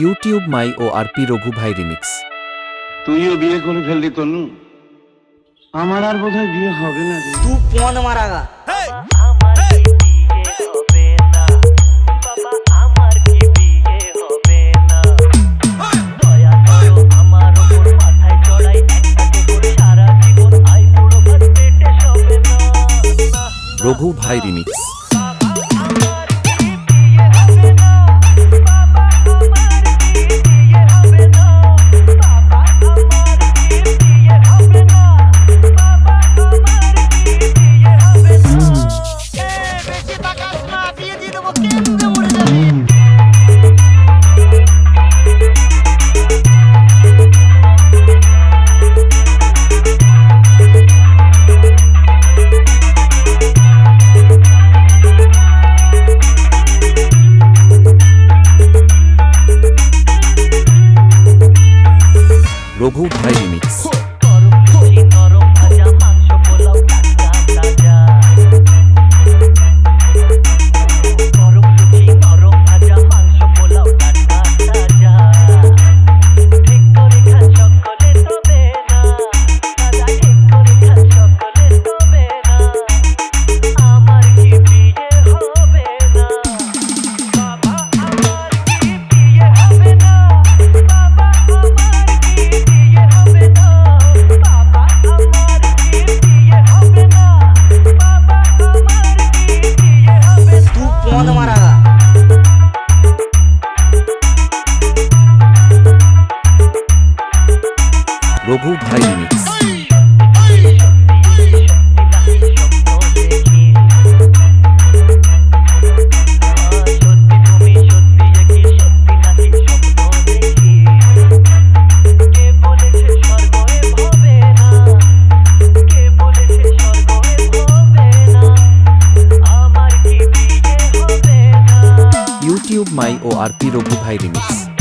YouTube my O R P Raghu ভাই remix. তুইও বিয়ে করে ফেললি তনু? আমার আর বোধহয় বিয়ে হবে না রে। তুই মারা গা রঘু ভাই রিমিক্স। রঘু ভাই remix YouTube my O R P Raghu ভাই remix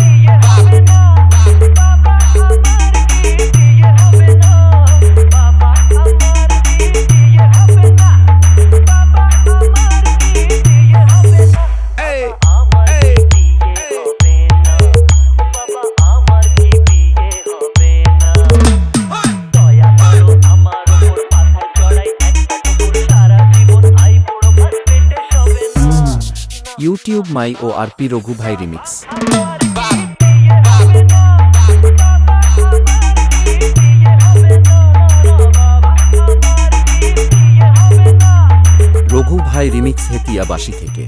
YouTube my O R P Raghu ভাই রিমিক্স। রঘু ভাই রিমিক্স হেতিয়াবাসী থেকে।